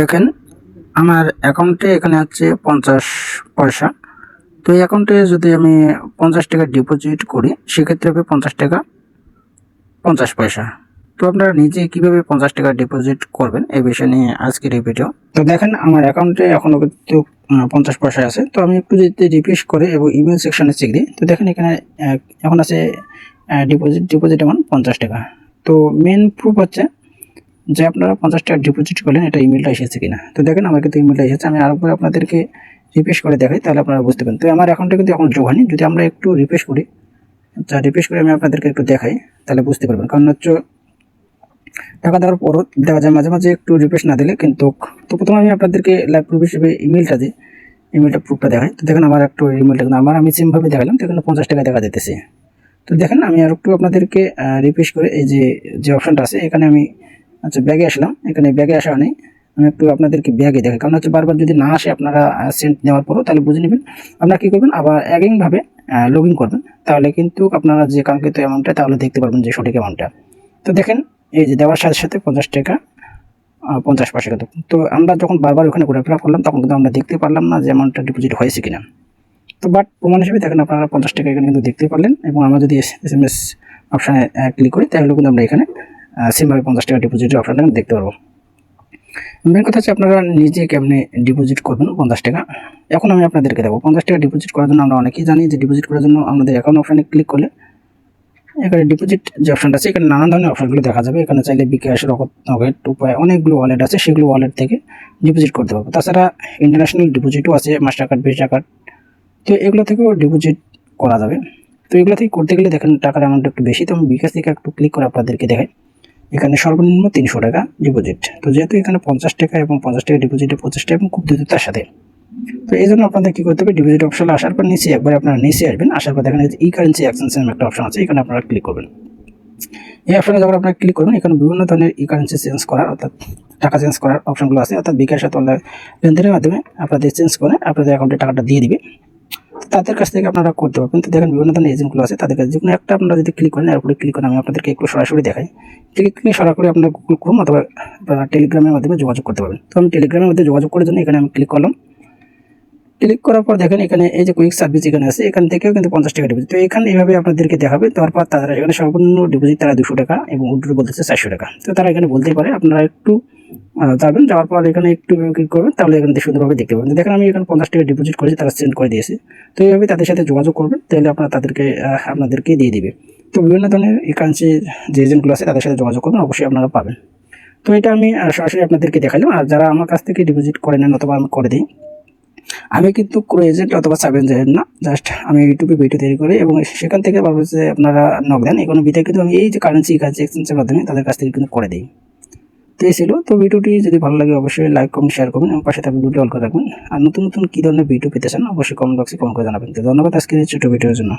দেখেন, আমার অ্যাকাউন্টে এখানে আছে পঞ্চাশ পয়সা। তো এই অ্যাকাউন্টে যদি আমি পঞ্চাশ টাকা ডিপোজিট করি, সেক্ষেত্রে হবে পঞ্চাশ টাকা পঞ্চাশ পয়সা। তো আপনারা নিজে কীভাবে পঞ্চাশ টাকা ডিপোজিট করবেন, এই বিষয় নিয়ে আজকের এই ভিডিও তো দেখেন, আমার অ্যাকাউন্টে এখনও কিন্তু পঞ্চাশ পয়সা আছে। তো আমি একটু যদি রিফ্রেশ করে এবং ইমেল সেকশনে চেক দিই, তো দেখেন এখানে এখন আছে ডিপোজিট ডিপোজিট এমন পঞ্চাশ টাকা। তো মেন প্রুফ হচ্ছে যে আপনারা পঞ্চাশ টাকা ডিপোজিট করলেন, এটা ইমেলটা এসেছে কিনা। তো দেখেন, আমার কিন্তু ইমেলটা এসেছে। আমি আরও করে আপনাদেরকে রিফ্রেশ করে দেখাই, তাহলে আপনারা বুঝতে পারেন তো আমার অ্যাকাউন্টে কিন্তু এখন যোগ হয়নি। যদি আমরা একটু রিফ্রেশ করি আচ্ছা রিফ্রেশ করে আমি আপনাদেরকে একটু দেখাই, তাহলে বুঝতে পারবেন। কারণ হচ্ছে টাকা দেওয়ার পরও দেওয়া যায় মাঝে মাঝে একটু রিফ্রেশ না দিলে কিন্তু, তো প্রথমে আমি আপনাদেরকে লাইভ প্রুফ হিসেবে ইমেলটা দিই ইমেলটা প্রুফটা দেখাই। তো দেখেন, আমার একটু ইমেলটা আমার আমি সেমভাবে দেখালাম, তো এখানে পঞ্চাশ টাকা দেখা যেতেছে তো দেখেন, আমি আর একটু আপনাদেরকে রিফ্রেশ করে এই যে যে অপশনটা আছে, এখানে আমি আচ্ছা ব্যাগে আসলাম। এখানে ব্যাগে আসা নেই আমি একটু আপনাদেরকে ব্যাগে দেখাই। কারণ হচ্ছে বারবার যদি না আসে আপনারা সেন্ট নেওয়ার পরও তাহলে বুঝে নেবেন। আপনারা কী করবেন? আবার একইভাবে লগ ইন করবেন তাহলে কিন্তু আপনারা যে কাঙ্ক্ষিত অ্যামাউন্টটা তাহলে দেখতে পারবেন যে সঠিক অ্যামাউন্টটা তো দেখেন, এই যে দেওয়ার সাথে সাথে পঞ্চাশ টাকা পঞ্চাশ পয়সা কিন্তু। তো আমরা যখন বারবার ওখানে ঘোরাফেরা করলাম, তখন কিন্তু আমরা দেখতে পারলাম না যে অ্যামাউন্টটা ডিপোজিট হয়েছে কিনা। তো বাট প্রমাণ হিসেবে দেখেন আপনারা পঞ্চাশ টাকা এখানে কিন্তু দেখতে পারলেন এবং আমরা যদি এস এম এস অপশানে ক্লিক করি, তাহলে কিন্তু আমরা এখানে সেমভাবে পঞ্চাশ টাকা ডিপোজিটের অপশানটা দেখতে পারব। মেন কথা হচ্ছে আপনারা নিজে কেমনে ডিপোজিট করবেন পঞ্চাশ টাকা? এখন আমি আপনাদেরকে দেবো পঞ্চাশ টাকা ডিপোজিট করার জন্য আমরা অনেকেই জানি যে ডিপোজিট করার জন্য আমাদের অ্যাকাউন্ট অপশানে ক্লিক করলে এখানে ডিপোজিট যে অপশানটা আছে, এখানে নানান ধরনের অপশানগুলো দেখা যাবে। এখানে চাইলে বিকাশ, রকত নগেট উপায় অনেকগুলো ওয়ালেট আছে, সেগুলো ওয়ালেট থেকে ডিপোজিট করতে পারব। তাছাড়া ইন্টারন্যাশনাল ডিপোজিটও আছে মাস্টার কার্ড ভিসা কার্ড তো এগুলো থেকেও ডিপোজিট করা যাবে। তো এগুলো থেকে করতে গেলে দেখেন টাকার অ্যামাউন্ট একটু বেশি। তো আমি বিকাশ থেকে একটু ক্লিক করে আপনাদেরকে দেখাই। এখানে সর্বনিম্ন তিনশো টাকা ডিপোজিট তো যেহেতু এখানে পঞ্চাশ টাকা এবং পঞ্চাশ টাকা ডিপোজিটে পঁচিশ টাকা এবং খুব দ্রুততার সাথে। তো এই জন্য আপনাদের কী করতে হবে? ডিপোজিট অপশনে আসার পর নিচে একবার আপনারা নিচে আসবেন। আসার পর দেখেন ই কারেন্সি এক্সচেঞ্জ একটা অপশন আছে, এখানে আপনারা ক্লিক করবেন। এই অপশনে যখন আপনারা ক্লিক করবেন, এখানে বিভিন্ন ধরনের ই কারেন্সি চেঞ্জ করার অর্থাৎ টাকা চেঞ্জ করার অপশনগুলো আছে। অর্থাৎ বিকাশ অথবা লেনদেনের মাধ্যমে আপনাদের চেঞ্জ করে আপনাদের অ্যাকাউন্টে টাকাটা দিয়ে দিবে। তাদের কাছ থেকে আপনারা করতে পারবেন। তো দেখেন বিভিন্ন ধরনের এজেন্টগুলো আছে, তাদের কাছে যে কোনো একটা আপনারা যদি ক্লিক করেন এর উপরে ক্লিক করেন, আমি আপনাদেরকে একটু সরাসরি দেখাই। ক্লিক করলে সরাসরি আপনারা গুগল ক্রোম অথবা টেলিগ্রামের মাধ্যমে যোগাযোগ করতে পারবেন। তো আমি টেলিগ্রামের মধ্যে যোগাযোগ করার জন্য এখানে আমি ক্লিক করলাম। ক্লিক করার পর দেখেন এখানে এই যে কুইক সার্ভিস এখানে আছে, এখান থেকেও কিন্তু পঞ্চাশ টাকা ডিপোজিট তো এখানে এইভাবে আপনাদেরকে দেখাবে। তারপর তারা এখানে সর্বনিম্ন ডিপোজিট তারা দুশো টাকা এবং উইড্রো বলতেছে চারশো টাকা। তো তারা এখানে বলতে পারে, আপনারা একটু যাবেন যাওয়ার পর এখানে একটু ক্লিক করবেন, তাহলে এখান থেকে সুন্দরভাবে দেখতে পাবেন দেখেন, আমি এখানে পঞ্চাশ টাকা ডিপোজিট করেছি, তারা সেন্ড করে দিয়েছে। তো এইভাবে তাদের সাথে যোগাযোগ করবেন, তাহলে আপনারা তাদেরকে আপনাদেরকে দিয়ে দিবে। তো বিভিন্ন ধরনের এই কারেন্সি যে এজেন্টগুলো আছে, তাদের সাথে যোগাযোগ করবেন, অবশ্যই আপনারা পাবেন। তো এটা আমি সরাসরি আপনাদেরকে দেখালাম আর যারা আমার কাছ থেকে ডিপোজিট করে নেন অথবা আমি করে দিই, আমি কিন্তু কোনো এজেন্ট অথবা সাবেন এজেন্ট না। জাস্ট আমি ইউটিউবে ভিডিও তৈরি করি এবং সেখান থেকে ভাবো যে আপনারা নক দেন। এখানে বিতে কিন্তু আমি এই যে কারেন্সি কারেন্সি এক্সচেঞ্জের মাধ্যমে তাদের কাছ থেকে কিন্তু করে দিই। তো এই ছিল তো ভিডিওটি যদি ভালো লাগে অবশ্যই লাইক কমেন্ট শেয়ার করবেন এবং পাশে থাকা ভিডিও অল করে রাখবেন। আর নতুন নতুন কী ধরনের ভিডিও পেতে চান, অবশ্যই কমেন্ট বক্সে কমেন্ট করে জানাবেন। তো ধন্যবাদ আজকের ছোটো ভিডিওর জন্য।